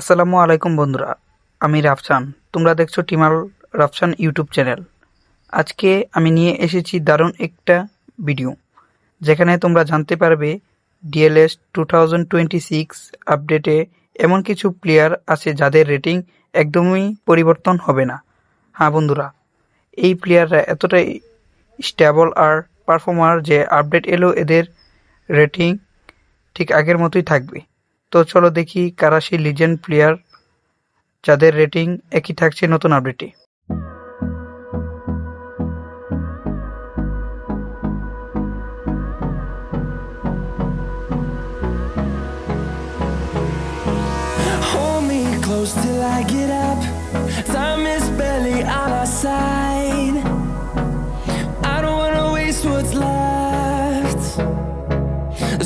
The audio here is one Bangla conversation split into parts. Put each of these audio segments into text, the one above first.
আসসালামু আলাইকুম বন্ধুরা, আমি রাফসান। তোমরা দেখছ টিমাল রাফসান ইউটিউব চ্যানেল। আজকে আমি নিয়ে এসেছি দারুণ একটা ভিডিও, যেখানে তোমরা জানতে পারবে DLS two thousand twenty six আপডেটে এমন কিছু প্লেয়ার আছে যাদের রেটিং একদমই পরিবর্তন হবে না। হ্যাঁ বন্ধুরা, এই প্লেয়াররা এতটাই স্টেবল আর পারফর্মার যে আপডেট এলো এদের রেটিং ঠিক আগের মতোই থাকবে। তো চলো দেখি কারা লিজেন্ড প্লেয়ার যাদের রেটিং একই থাকছে নতুন আপডেটে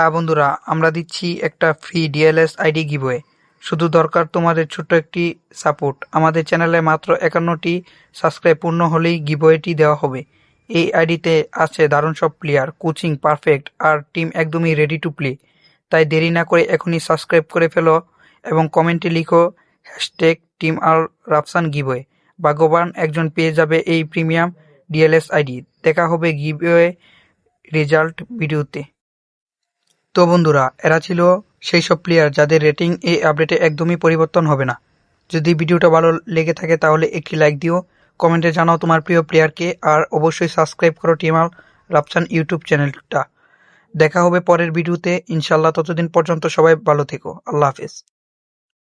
হ্যাঁ বন্ধুরা, আমরা দিচ্ছি একটা ফ্রি ডিএলএস আইডি গিভওয়ে শুধু দরকার তোমাদের ছোট্ট একটি সাপোর্ট আমাদের চ্যানেলে মাত্র একান্নটি সাবস্ক্রাইব পূর্ণ হলেই গিভওয়েটি দেওয়া হবে। এই আইডিতে আছে দারুণ সব প্লেয়ার কোচিং পারফেক্ট আর টিম একদমই রেডি টু প্লে তাই দেরি না করে এখনই সাবস্ক্রাইব করে ফেলো এবং কমেন্টে লিখো হ্যাশট্যাগ টিম আর রাফসান গিভওয়ে ভাগ্যবান একজন পেয়ে যাবে এই প্রিমিয়াম ডিএলএস আইডি দেখা হবে গিভওয়ে রেজাল্ট ভিডিওতে তো বন্ধুরা, এরা ছিল সেই সব প্লেয়ার যাদের রেটিং এই আপডেটে একদমই পরিবর্তন হবে না। যদি ভিডিওটা ভালো লেগে থাকে তাহলে একটি লাইক দিও। কমেন্টে জানাও তোমার প্রিয় প্লেয়ারকে আর অবশ্যই সাবস্ক্রাইব করো টিমাল রাফসান ইউটিউব চ্যানেলটা। দেখা হবে পরের ভিডিওতে। ইনশাল্লাহ ততদিন পর্যন্ত সবাই ভালো থেকো। আল্লাহ হাফেজ।